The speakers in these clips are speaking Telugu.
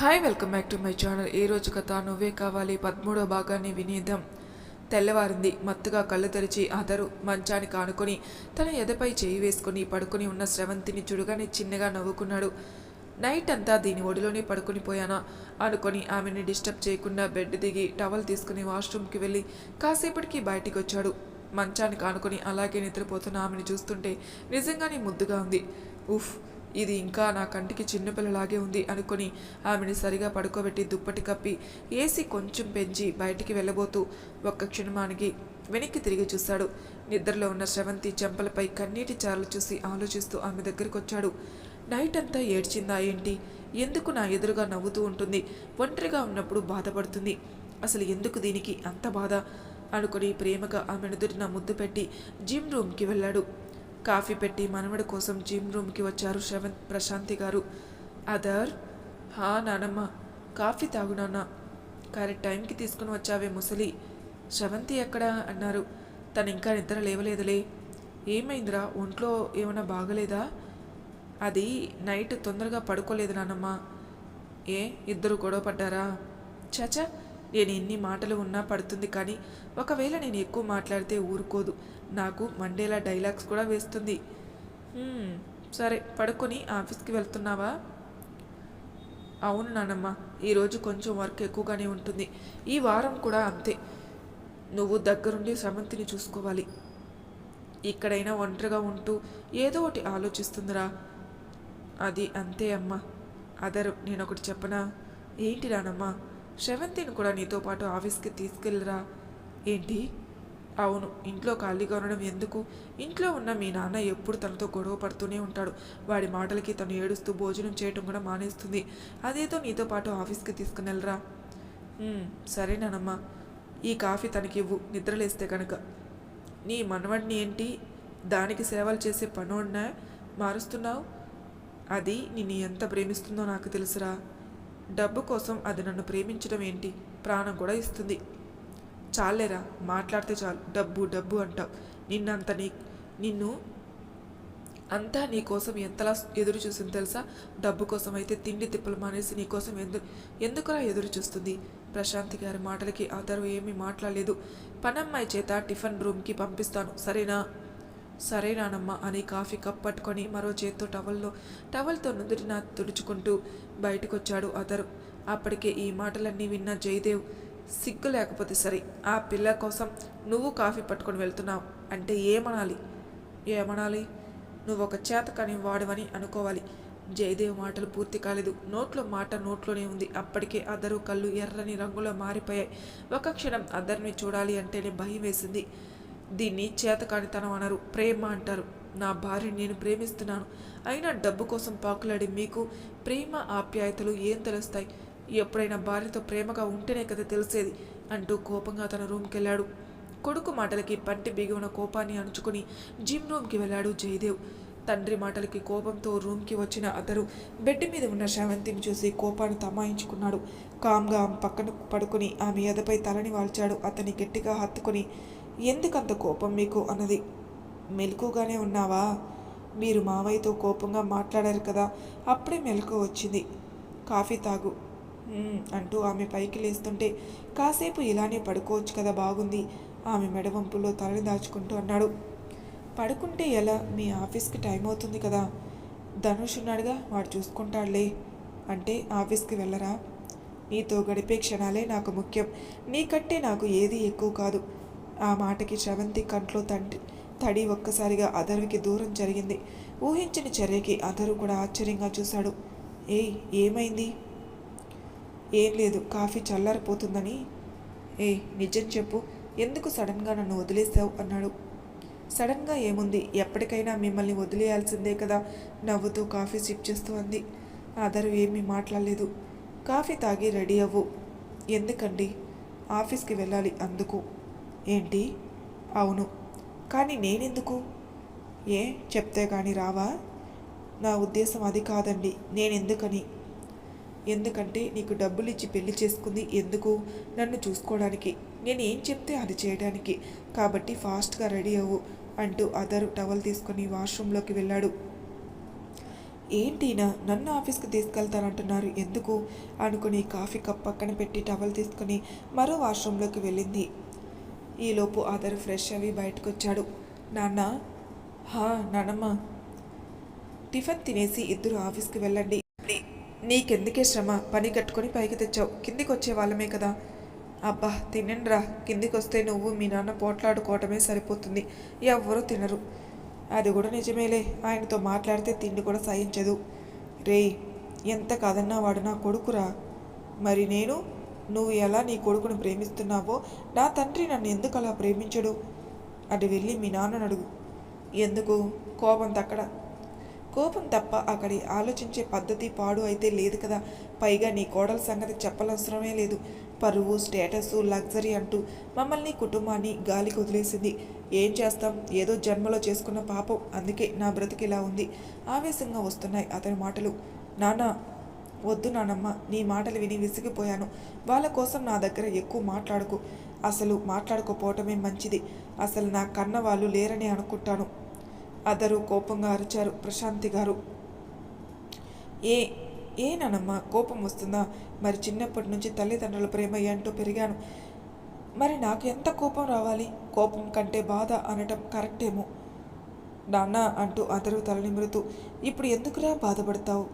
Hi welcome back to my channel. ఈ రోజు కథ? నువ్వే కావాలి. పదమూడో భాగాన్ని వినీదం తెల్లవారింది. మత్తుగా కళ్ళు తెరిచి అదరు మంచానికి ఆనుకొని తన ఎదపై చేయి వేసుకుని పడుకొని ఉన్న స్రవంతిని చుడుగానే చిన్నగా నవ్వుకున్నాడు. నైట్ అంతా దీని ఒడిలోనే పడుకొని పోయానా? అనుకొని ఆమెని డిస్టర్బ్ చేయకుండా బెడ్ దిగి టవల్ తీసుకుని వాష్రూమ్కి వెళ్ళి కాసేపటికి బయటికి వచ్చాడు మంచానికి ఆనుకొని అలాగే నిద్రపోతున్న ఆమెను చూస్తుంటే నిజంగానే ముద్దుగా ఉంది. ఉఫ్ ఇది ఇంకా నా కంటికి చిన్నపిల్లలాగే ఉంది అనుకొని ఆమెని సరిగా పడుకోబెట్టి దుప్పటి కప్పి ఏసీ కొంచెం పెంచి బయటికి వెళ్ళబోతూ ఒక్క క్షణమానికి వెనక్కి తిరిగి చూశాడు. నిద్రలో ఉన్న శ్రవంతి చెంపలపై కన్నీటి చారలు చూసి ఆలోచిస్తూ ఆమె దగ్గరికి వచ్చాడు నైట్ అంతా ఏడ్చిందా ఏంటి? ఎందుకు నా ఎదురుగా నవ్వుతూ ఉంటుంది? ఒంటరిగా ఉన్నప్పుడు బాధపడుతుంది. అసలు ఎందుకు దీనికి అంత బాధ? అనుకుని ప్రేమగా ఆమె నుదుటిన ముద్దు పెట్టి జిమ్ రూమ్కి వెళ్ళాడు. కాఫీ పెట్టి మనవడి కోసం జిమ్ రూమ్కి వచ్చారు శ్రవంత్ ప్రశాంతి గారు. అదర్ హా నానమ్మ కాఫీ తాగు నాన్న. కరెక్ట్ టైంకి తీసుకుని వచ్చావే ముసలి. శ్రవంతి ఎక్కడా? అన్నారు. తను ఇంకా నిద్ర లేవలేదులే. ఏమైందిరా? ఒంట్లో ఏమైనా బాగలేదా? అది నైట్ తొందరగా పడుకోలేదు నానమ్మ. ఏ? ఇద్దరు గొడవ పడ్డారా? చచా నేను ఎన్ని మాటలు ఉన్నా పడుతుంది కానీ ఒకవేళ నేను ఎక్కువ మాట్లాడితే ఊరుకోదు. నాకు మండేలా డైలాగ్స్ కూడా వేస్తుంది. సరే పడుకొని ఆఫీస్కి వెళ్తున్నావా? అవును నానమ్మ ఈరోజు కొంచెం వర్క్ ఎక్కువగానే ఉంటుంది. ఈ వారం కూడా అంతే. నువ్వు దగ్గరుండి సమంతిని చూసుకోవాలి. ఇక్కడైనా ఒంటరిగా ఉంటూ ఏదో ఒకటి ఆలోచిస్తుందిరా. అది అంతే అమ్మా. అదరు నేను ఒకటి చెప్పనా? ఏంటి రానమ్మా శ్రవంతిని కూడా నీతో పాటు ఆఫీస్కి తీసుకెళ్ళరా? ఏంటి? అవును ఇంట్లో ఖాళీగా ఉండడం ఎందుకు? ఇంట్లో ఉన్న మీ నాన్న ఎప్పుడు తనతో గొడవ పడుతూనే ఉంటాడు. వాడి మాటలకి తను ఏడుస్తూ భోజనం చేయటం కూడా మానేస్తుంది. అదేదో నీతో పాటు ఆఫీస్కి తీసుకుని సరేనానమ్మా ఈ కాఫీ తనకి ఇవ్వు నిద్రలేస్తే కనుక నీ మనవడిని ఏంటి? దానికి సేవలు చేసే పనున్నా మారుస్తున్నావు? అది నిన్ను ఎంత ప్రేమిస్తుందో నాకు తెలుసురా. డబ్బు కోసం అది నన్ను ప్రేమించడం ఏంటి? ప్రాణం కూడా ఇస్తుంది. చాలేరా మాట్లాడితే చాలు. డబ్బు డబ్బు అంటావు. నిన్నంత నీ నిన్ను అంతా నీ కోసం ఎంతలా ఎదురు చూసింది తెలుసా? డబ్బు కోసం అయితే తిండి తిప్పలు మానేసి నీ కోసం ఎందు ఎందుకురా ఎదురు చూస్తుంది? ప్రశాంతి గారి మాటలకి అతను ఏమీ మాట్లాడలేదు. పనమ్మాయి చేత టిఫిన్ రూమ్కి పంపిస్తాను. సరేనా? సరే నానమ్మ అని కాఫీ కప్ పట్టుకొని మరో చేత్తో టవల్లో టవల్తో నుదుటిన తుడుచుకుంటూ బయటకొచ్చాడు అతరు అప్పటికే ఈ మాటలన్నీ విన్న జయదేవ్ సిగ్గు లేకపోతే సరే ఆ పిల్ల కోసం నువ్వు కాఫీ పట్టుకొని వెళ్తున్నావు అంటే ఏమనాలి? ఏమనాలి? నువ్వు ఒక చేతకాని వాడవని అనుకోవాలి. జయదేవ్ మాటలు పూర్తి కాలేదు. నోట్లో మాట నోట్లోనే ఉంది. అప్పటికే అద్దరు కళ్ళు ఎర్రని రంగులో మారిపోయాయి. ఒక క్షణం అద్దరిని చూడాలి అంటేనే భయం వేసింది. దీన్ని చేతకానితనం అనరు ప్రేమ అంటారు. నా భార్యని నేను ప్రేమిస్తున్నాను. అయినా డబ్బు కోసం పాకులాడి మీకు ప్రేమ ఆప్యాయతలు ఏం తెలుస్తాయి? ఎప్పుడైనా భార్యతో ప్రేమగా ఉంటేనే కదా తెలిసేది అంటూ కోపంగా తన రూమ్కి వెళ్ళాడు కొడుకు మాటలకి పంటి బిగువన కోపాన్ని అణుచుకుని జిమ్ రూమ్కి వెళ్ళాడు జయదేవ్. తండ్రి మాటలకి కోపంతో రూమ్కి వచ్చిన అతడు బెడ్ మీద ఉన్న శ్రవంతిని చూసి కోపాన్ని తమాయించుకున్నాడు. కామ్గా ఆమె పక్కన పడుకుని ఆమె ఎదపై తలని వాల్చాడు. అతన్ని గట్టిగా హత్తుకొని ఎందుకంత కోపం మీకు అన్నది? మెలకుగానే ఉన్నావా? మీరు మావయ్యతో కోపంగా మాట్లాడారు కదా అప్పుడే మెలకు వచ్చింది. కాఫీ తాగు. అంటూ ఆమె పైకి లేస్తుంటే కాసేపు ఇలానే పడుకోవచ్చు కదా బాగుంది ఆమె మెడవంపులో తలని దాచుకుంటూ అన్నాడు. పడుకుంటే ఎలా? మీ ఆఫీస్కి టైం అవుతుంది కదా. ధనుష్ ఉన్నాడుగా వాడు చూసుకుంటాడులే. అంటే ఆఫీస్కి వెళ్ళరా? నీతో గడిపే క్షణాలే నాకు ముఖ్యం. నీకంటే నాకు ఏది ఎక్కువ కాదు. ఆ మాటకి శ్రవంతి కంట్లో తండ్రి తడి ఒక్కసారిగా అదర్వికి దూరం జరిగింది. ఊహించిన చర్యకి అదరు కూడా ఆశ్చర్యంగా చూశాడు. ఏయ్ ఏమైంది? ఏం లేదు కాఫీ చల్లారిపోతుందని. ఏయ్ నిజం చెప్పు ఎందుకు సడన్గా నన్ను వదిలేసావు అన్నాడు. సడన్గా ఏముంది? ఎప్పటికైనా మిమ్మల్ని వదిలేయాల్సిందే కదా నవ్వుతూ కాఫీ సిప్ చేస్తూ అంది. అదరు ఏమీ మాట్లాడలేదు. కాఫీ తాగి రెడీ అవ్వు. ఎందుకండి? ఆఫీస్కి వెళ్ళాలి అందుకు. ఏంటి? అవును. కానీ నేనెందుకు? ఏ? చెప్తే కానీ రావా? నా ఉద్దేశం అది కాదండి. నేనెందుకని? ఎందుకంటే నీకు డబ్బులు ఇచ్చి పెళ్ళి చేసుకుంది ఎందుకు? నన్ను చూసుకోవడానికి నేను ఏం చెప్తే అది చేయడానికి. కాబట్టి ఫాస్ట్గా రెడీ అవ్వు అంటూ అదరు టవల్ తీసుకొని వాష్రూమ్లోకి వెళ్ళాడు. ఏంటినా నన్ను ఆఫీస్కి తీసుకెళ్తానంటున్నారు. ఎందుకు? అనుకుని కాఫీ కప్ పక్కన పెట్టి టవల్ తీసుకుని మరో వాష్రూమ్లోకి వెళ్ళింది. ఈలోపు ఆధార్ ఫ్రెష్ అవి బయటకు వచ్చాడు నాన్న హా నానమ్మ టిఫిన్ తినేసి ఇద్దరు ఆఫీస్కి వెళ్ళండి. నీకెందుకే శ్రమ? పని కట్టుకొని పైకి తెచ్చావు. కిందికి వచ్చే వాళ్ళమే కదా. అబ్బా తినండిరా. కిందికి వస్తే నువ్వు మీ నాన్న పోట్లాడుకోవటమే సరిపోతుంది. ఎవ్వరూ తినరు. అది కూడా నిజమేలే. ఆయనతో మాట్లాడితే తిండి కూడా సాయించదు రేయ్ ఎంత కాదన్నా వాడు నా కొడుకురా. మరి నేను నువ్వు ఎలా నీ కొడుకును ప్రేమిస్తున్నావో నా తండ్రి నన్ను ఎందుకు అలా ప్రేమించడు? అటు వెళ్ళి మీ నాన్నను అడుగు. ఎందుకు? కోపం తక్కడ? కోపం తప్ప అక్కడి ఆలోచించే పద్ధతి పాడు అయితే లేదు కదా. పైగా నీ కోడల సంగతి చెప్పనవసరమే లేదు. పరువు స్టేటస్ లగ్జరీ అంటూ మమ్మల్ని కుటుంబాన్ని గాలికి వదిలేసింది. ఏం చేస్తాం? ఏదో జన్మలో చేసుకున్న పాపం. అందుకే నా బ్రతికి ఇలా ఉంది. ఆవేశంగా వస్తున్నాయి అతని మాటలు. నాన్న వద్దు నానమ్మ నీ మాటలు విని విసిగిపోయాను. వాళ్ళ కోసం నా దగ్గర ఎక్కువ మాట్లాడకు. అసలు మాట్లాడుకోపోవటమే మంచిది. అసలు నా కన్న వాళ్ళు లేరని అనుకుంటాను. అదరు కోపంగా అరిచారు ప్రశాంతి గారు. ఏ ఏ నానమ్మ కోపం వస్తుందా? మరి చిన్నప్పటి నుంచి తల్లిదండ్రుల ప్రేమ ఏంటో పెరిగాను. మరి నాకు ఎంత కోపం రావాలి? కోపం కంటే బాధ అనటం కరెక్టేమో. నాన్న అంటూ అదరు తలనిమురుతూ ఇప్పుడు ఎందుకురా బాధపడతావు?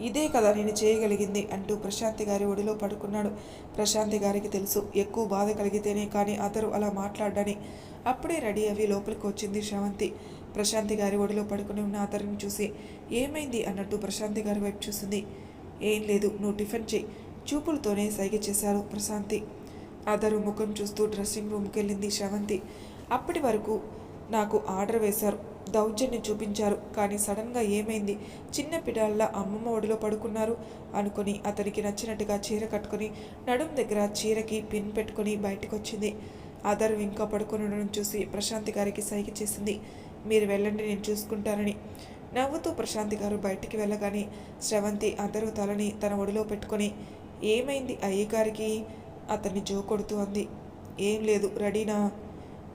ఇదే కదా నేను చేయగలిగింది అంటూ ప్రశాంతి గారి ఒడిలో పడుకున్నాడు. ప్రశాంతి గారికి తెలుసు ఎక్కువ బాధ కలిగితేనే కానీ అతరు అలా మాట్లాడని అప్పుడే రెడీ అవి లోపలికి వచ్చింది శ్రవంతి. ప్రశాంతి గారి ఒడిలో పడుకుని ఉన్న అతరిని చూసి ఏమైంది అన్నట్టు ప్రశాంతి గారి వైపు చూసింది. ఏం లేదు నువ్వు టిఫిన్ చెయ్యి చూపులతోనే సైగ చేశారు ప్రశాంతి. అదరు ముఖం చూస్తూ డ్రెస్సింగ్ రూమ్కి వెళ్ళింది శ్రవంతి. అప్పటి వరకు నాకు ఆర్డర్ వేశారు. దౌర్జన్యం చూపించారు. కానీ సడన్గా ఏమైంది? చిన్న పిడాళ్ళ అమ్మమ్మ ఒడిలో పడుకున్నారు అనుకుని అతనికి నచ్చినట్టుగా చీర కట్టుకొని నడుం దగ్గర చీరకి పిన్ పెట్టుకొని బయటకు వచ్చింది అదరు ఇంకా పడుకునడం ఉండడం చూసి ప్రశాంతి గారికి సైగ చేసింది. మీరు వెళ్ళండి నేను చూసుకుంటానని. నవ్వుతూ ప్రశాంతి గారు బయటికి వెళ్ళగానే శ్రవంతి అందరూ తలని తన ఒడిలో పెట్టుకొని ఏమైంది అయ్యగారికి? అతన్ని జో కొడుతూ అంది. ఏం లేదు రెడీనా?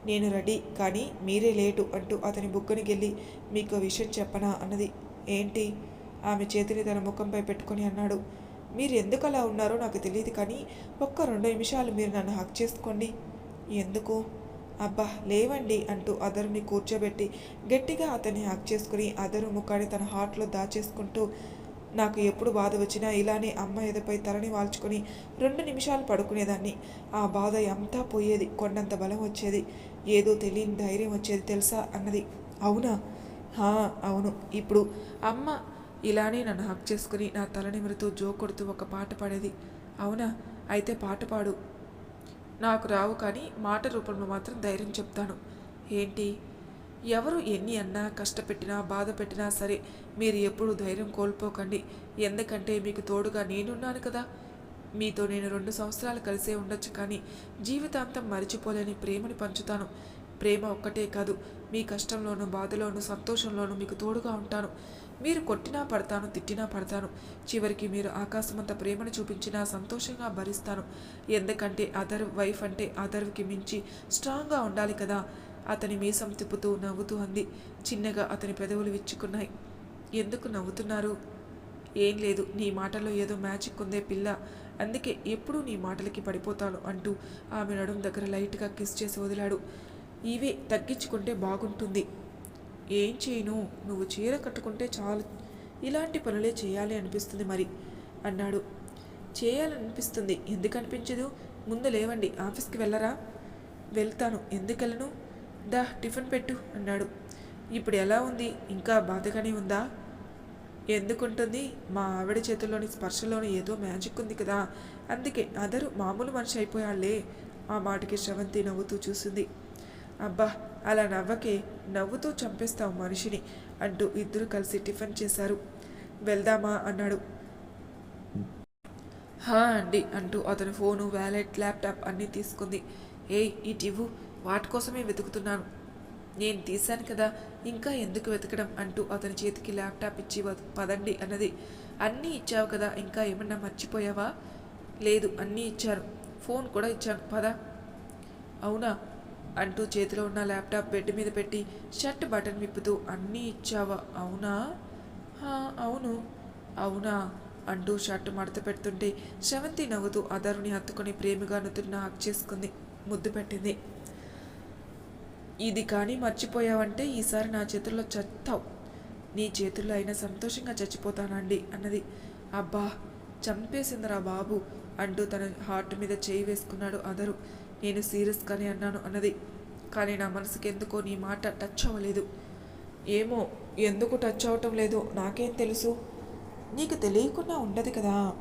నేను రెడీ కానీ మీరే లేటు అంటూ అతని బుగ్గని గెల్లి మీకు విషయం చెప్పనా? అన్నది. ఏంటి? ఆమె చేతిని తన ముఖంపై పెట్టుకొని అన్నాడు. మీరు ఎందుకు అలా ఉన్నారో నాకు తెలియదు కానీ ఒక్క రెండు నిమిషాలు మీరు నన్ను హక్ చేసుకోండి. ఎందుకు? అబ్బా లేవండి అంటూ అదరుని కూర్చోబెట్టి గట్టిగా అతన్ని హక్ చేసుకుని అదరు ముఖాన్ని తన హార్ట్లో దాచేసుకుంటూ నాకు ఎప్పుడు బాధ వచ్చినా ఇలానే అమ్మ ఎదపై తలని వాల్చుకొని రెండు నిమిషాలు పడుకునేదాన్ని. ఆ బాధ ఎంతా పోయేది కొండంత బలం వచ్చేది. ఏదో తెలియని ధైర్యం వచ్చేది తెలుసా అన్నది. అవునా? అవును. ఇప్పుడు అమ్మ ఇలానే నన్ను హక్ చేసుకుని నా తల నిమురుతూ జో కొడుతూ ఒక పాట పాడేది. అవునా? అయితే పాట పాడు. నాకు రావు కానీ మాట రూపంలో మాత్రం ధైర్యం చెప్తాను. ఏంటి? ఎవరు ఎన్ని అన్నా కష్టపెట్టినా బాధ పెట్టినా సరే మీరు ఎప్పుడు ధైర్యం కోల్పోకండి. ఎందుకంటే మీకు తోడుగా నేనున్నాను కదా. మీతో నేను రెండు సంవత్సరాలు కలిసే ఉండొచ్చు కానీ జీవితాంతం మరిచిపోలేని ప్రేమని పంచుతాను. ప్రేమ ఒక్కటే కాదు మీ కష్టంలోనూ బాధలోనూ సంతోషంలోనూ మీకు తోడుగా ఉంటాను. మీరు కొట్టినా పడతాను తిట్టినా పడతాను. చివరికి మీరు ఆకాశమంత ప్రేమను చూపించినా సంతోషంగా భరిస్తాను. ఎందుకంటే అదర్ వైఫ్ అంటే అదర్కి మించి స్ట్రాంగ్గా ఉండాలి కదా. అతని మీసం తిప్పుతూ నవ్వుతూ అంది. చిన్నగా అతని పెదవులు విచ్చుకున్నాయి. ఎందుకు నవ్వుతున్నారు? ఏం లేదు నీ మాటల్లో ఏదో మ్యాజిక్ ఉందే పిల్ల. అందుకే ఎప్పుడూ నీ మాటలకి పడిపోతాను అంటూ ఆమె నడుం దగ్గర లైట్గా కిస్ చేసి వదిలాడు. ఇవే తగ్గించుకుంటే బాగుంటుంది. ఏం చేయను? నువ్వు చీర కట్టుకుంటే చాలు. ఇలాంటి పనులే చేయాలి అనిపిస్తుంది మరి అన్నాడు. చేయాలనిపిస్తుంది. ఎందుకు అనిపించదు? ముందు లేవండి ఆఫీస్కి వెళ్ళరా? వెళ్తాను. ఎందుకు వెళ్ళను దా టిఫిన్ పెట్టు అన్నాడు. ఇప్పుడు ఎలా ఉంది? ఇంకా బాధగానే ఉందా? ఎందుకుంటుంది? మా ఆవిడ చేతుల్లోని స్పర్శలోని ఏదో మ్యాజిక్ ఉంది కదా. అందుకే అదరు మామూలు మనిషి అయిపోయాళ్ళే. ఆ మాటకి శ్రవంతి నవ్వుతూ చూసింది. అబ్బా అలా నవ్వకే నవ్వుతూ చంపేస్తావు మనిషిని అంటూ ఇద్దరు కలిసి టిఫిన్ చేశారు. వెళ్దామా? అన్నాడు. హా అండి అంటూ అతని ఫోను వ్యాలెట్ ల్యాప్టాప్ అన్నీ తీసుకుంది. ఏయ్ ఇటివ్వు వాటి కోసమే వెతుకుతున్నాను. నేను తీశాను కదా ఇంకా ఎందుకు వెతకడం అంటూ అతని చేతికి ల్యాప్టాప్ ఇచ్చి వద- పదండి అన్నది. అన్నీ ఇచ్చావు కదా ఇంకా ఏమన్నా మర్చిపోయావా? లేదు అన్నీ ఇచ్చాను. ఫోన్ కూడా ఇచ్చాను. పద. అవునా? అంటూ చేతిలో ఉన్న ల్యాప్టాప్ బెడ్ మీద పెట్టి షర్ట్ బటన్ విప్పుతూ అన్నీ ఇచ్చావా? అవునా? అవును. అవునా? అంటూ షర్ట్ మడత పెడుతుంటే శ్రవంతి నవ్వుతూ అదరుని హత్తుకొని ప్రేమగా నుతున్న హక్ చేసుకుంది. ముద్దు పెట్టింది. ఇది కానీ మర్చిపోయావంటే ఈసారి నా చేతుల్లో చత్తావు. నీ చేతుల్లో అయినా సంతోషంగా చచ్చిపోతానండి అన్నది. అబ్బా చంపేసిందిరా బాబు అంటూ తన హార్ట్ మీద చేయి వేసుకున్నాడు అదరు. నేను సీరియస్గానే అన్నాను అన్నది. కానీ నా మనసుకెందుకో నీ మాట టచ్ అవ్వలేదు. ఏమో ఎందుకు టచ్ అవటం లేదో నాకేం తెలుసు. నీకు తెలియకుండా ఉండదు కదా.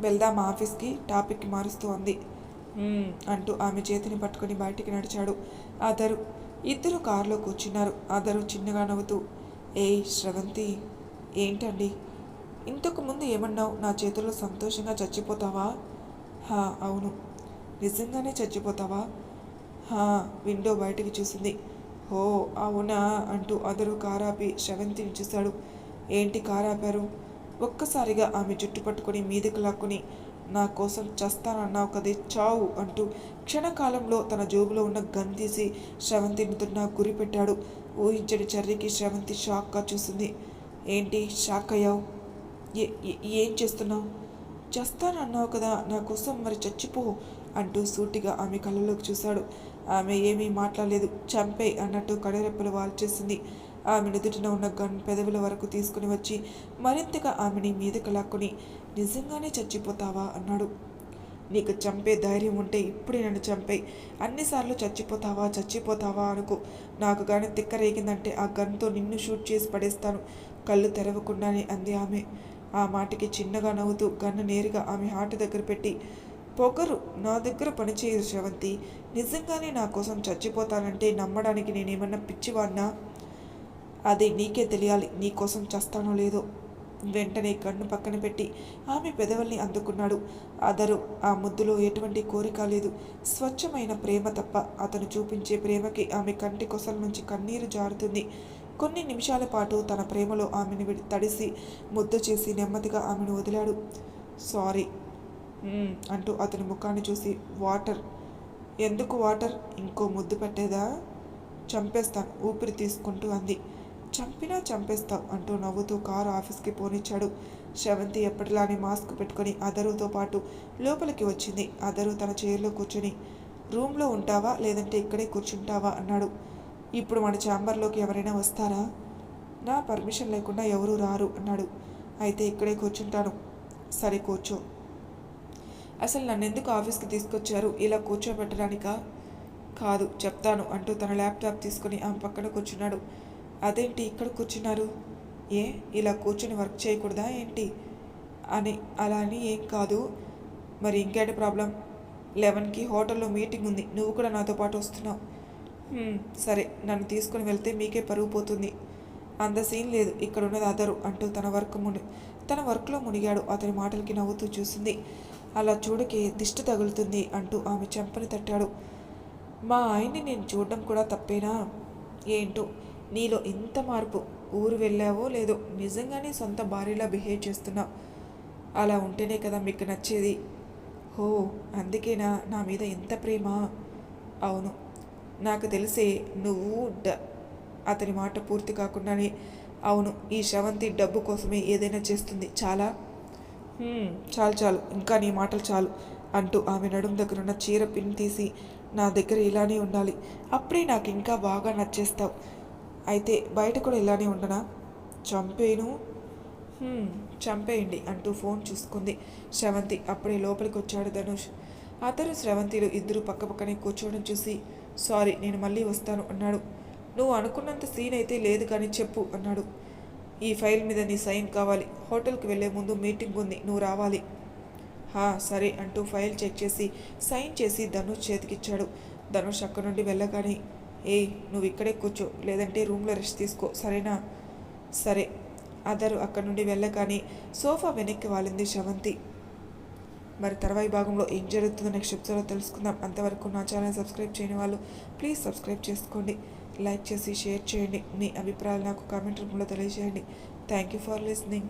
వెళ్దాం ఆఫీస్కి టాపిక్ మారుస్తూ అంది. అంటూ ఆమె చేతిని పట్టుకొని బయటికి నడిచాడు. అదరు ఇద్దరు కారులో కూర్చున్నారు. అదరు చిన్నగా నవ్వుతూ ఏయ్ శ్రవంతి ఏంటండి? ఇంతకు ముందు ఏమన్నావు? నా చేతుల్లో సంతోషంగా చచ్చిపోతావా? హా అవును. నిజంగానే చచ్చిపోతావా? హా విండో బయటికి చూసింది. ఓ అవునా? అంటూ అదరు కారాపి శ్రవంతిని చూశాడు. ఏంటి కారాపారు? ఒక్కసారిగా ఆమె జుట్టు పట్టుకొని మీదకు లాక్కుని నా కోసం చస్తానన్నావు కదే చావు అంటూ క్షణకాలంలో తన జోబులో ఉన్న గన్ తీసి శ్రవంతిని తున్నా గురి పెట్టాడు. ఊహించని చర్యకి శ్రవంతి షాక్గా చూసింది. ఏంటి షాక్ అయ్యావు? ఏ ఏం చేస్తున్నావు? చేస్తానన్నావు కదా నా కోసం మరి చచ్చిపో అంటూ సూటిగా ఆమె కళ్ళలోకి చూశాడు. ఆమె ఏమీ మాట్లాడలేదు చంపే అన్నట్టు కడరెప్పలు వాల్చేసింది. ఆమె నుదుటిన ఉన్న గన్ పెదవుల వరకు తీసుకుని వచ్చి మరింతగా ఆమెని మీదకు లాక్కుని నిజంగానే చచ్చిపోతావా? అన్నాడు. నీకు చంపే ధైర్యం ఉంటే ఇప్పుడే నన్ను చంపే అన్నిసార్లు చచ్చిపోతావా? చచ్చిపోతావా అనుకో. నాకు కానీ తిక్కరేగిందంటే ఆ గన్తో నిన్ను షూట్ చేసి పడేస్తాను. కళ్ళు తెరవకుండానే అంది ఆమె. ఆ మాటకి చిన్నగా నవ్వుతూ గన్ను నేరుగా ఆమె హార్ట్ దగ్గర పెట్టి పొగరు నా దగ్గర పనిచేయదు శ్రవంతి. నిజంగానే నా కోసం చచ్చిపోతానంటే నమ్మడానికి నేనేమన్నా పిచ్చివాడినా? అది నీకే తెలియాలి. నీ కోసం చస్తానో లేదో. వెంటనే కన్ను పక్కన పెట్టి ఆమె పెదవుల్ని అందుకున్నాడు. అదరు ఆ ముద్దులో ఎటువంటి కోరిక లేదు. స్వచ్ఛమైన ప్రేమ తప్ప అతను చూపించే ప్రేమకి ఆమె కంటి కొసల నుంచి కన్నీరు జారుతుంది. కొన్ని నిమిషాల పాటు తన ప్రేమలో ఆమెను తడిసి ముద్దు చేసి నెమ్మదిగా ఆమెను వదిలాడు. సారీ అంటూ అతని ముఖాన్ని చూసి వాటర్ ఎందుకు వాటర్? ఇంకో ముద్దు పెట్టేదా? చంపేస్తాను ఊపిరి తీసుకుంటూ అంది. చంపినా చంపేస్తావు అంటూ నవ్వుతూ కారు ఆఫీస్కి పోనిచ్చాడు. శ్రవంతి ఎప్పటిలానే మాస్క్ పెట్టుకొని అదరుతో పాటు లోపలికి వచ్చింది. అదరు తన చైర్లో కూర్చొని రూమ్లో ఉంటావా లేదంటే ఇక్కడే కూర్చుంటావా? అన్నాడు. ఇప్పుడు మన ఛాంబర్లోకి ఎవరైనా వస్తారా? నా పర్మిషన్ లేకుండా ఎవరూ రారు అన్నాడు. అయితే ఇక్కడే కూర్చుంటాను. సరే కూర్చో. అసలు నన్ను ఎందుకు ఆఫీస్కి తీసుకొచ్చారు? ఇలా కూర్చోబెట్టడానికా? కాదు చెప్తాను అంటూ తన ల్యాప్టాప్ తీసుకుని ఆమె పక్కన కూర్చున్నాడు. అదేంటి ఇక్కడ కూర్చున్నారు? ఏ? ఇలా కూర్చుని వర్క్ చేయకూడదా ఏంటి? అని అలా అని ఏం కాదు. మరి ఇంకేంటి ప్రాబ్లం? లెవెన్కి హోటల్లో మీటింగ్ ఉంది. నువ్వు కూడా నాతో పాటు వస్తున్నావు. సరే. నన్ను తీసుకుని వెళ్తే మీకే పరుగు పోతుంది. అంత సీన్ లేదు. ఇక్కడ ఉన్నది అదరు అంటూ తన వర్క్ ముని తన వర్క్లో మునిగాడు. అతని మాటలకి నవ్వుతూ చూసింది. అలా చూడకే దిష్టి తగులుతుంది అంటూ ఆమె చెంపని తట్టాడు. మా ఆయన్ని నేను చూడడం కూడా తప్పేనా? ఏంటో నీలో ఇంత మార్పు ఊరు వెళ్ళావో లేదో నిజంగానే సొంత భార్యలా బిహేవ్ చేస్తున్నావు అలా ఉంటేనే కదా మీకు నచ్చేది. హో అందుకేనా నా మీద ఎంత ప్రేమ? అవును నాకు తెలిసే నువ్వు డ అతని మాట పూర్తి కాకుండానే అవును ఈ శవంతి డబ్బు కోసమే ఏదైనా చేస్తుంది. చాలా? చాలు చాలు ఇంకా నీ మాటలు చాలు అంటూ ఆమె నడుం దగ్గర ఉన్న చీర పిన్ తీసి నా దగ్గర ఇలానే ఉండాలి. అప్పుడే నాకు ఇంకా బాగా నచ్చేస్తావు. అయితే బయట కూడా ఇలానే ఉండనా? చంపేను. చంపేయండి అంటూ ఫోన్ చూసుకుంది శ్రవంతి. అప్పుడే లోపలికి వచ్చాడు ధనుష్. అతను శ్రవంతిలు ఇద్దరు పక్కపక్కనే కూర్చోవడం చూసి సారీ నేను మళ్ళీ వస్తాను అన్నాడు. నువ్వు అనుకున్నంత సీన్ అయితే లేదు కానీ చెప్పు అన్నాడు. ఈ ఫైల్ మీద నీ సైన్ కావాలి. హోటల్కి వెళ్ళే ముందు మీటింగ్ ఉంది. నువ్వు రావాలి. హా సరే అంటూ ఫైల్ చెక్ చేసి సైన్ చేసి ధనుష్ చేతికిచ్చాడు. ధనుష్ అక్కడ నుండి వెళ్ళగానే ఏయ్ నువ్వు ఇక్కడే కూర్చో లేదంటే రూమ్లో రెస్ట్ తీసుకో సరేనా? సరే. అదరు అక్కడి నుండి వెళ్ళగానే సోఫా వెనక్కి వాలింది శ్రవంతి మరి తర్వాయి భాగంలో ఏం జరుగుతుందో నెక్స్ట్ ఎపిసోడ్లో తెలుసుకుందాం. అంతవరకు నా ఛానల్ సబ్స్క్రైబ్ చేయని వాళ్ళు ప్లీజ్ సబ్స్క్రైబ్ చేసుకోండి. లైక్ చేసి షేర్ చేయండి. మీ అభిప్రాయాలు నాకు కామెంట్ రూపంలో తెలియజేయండి. Thank you for listening.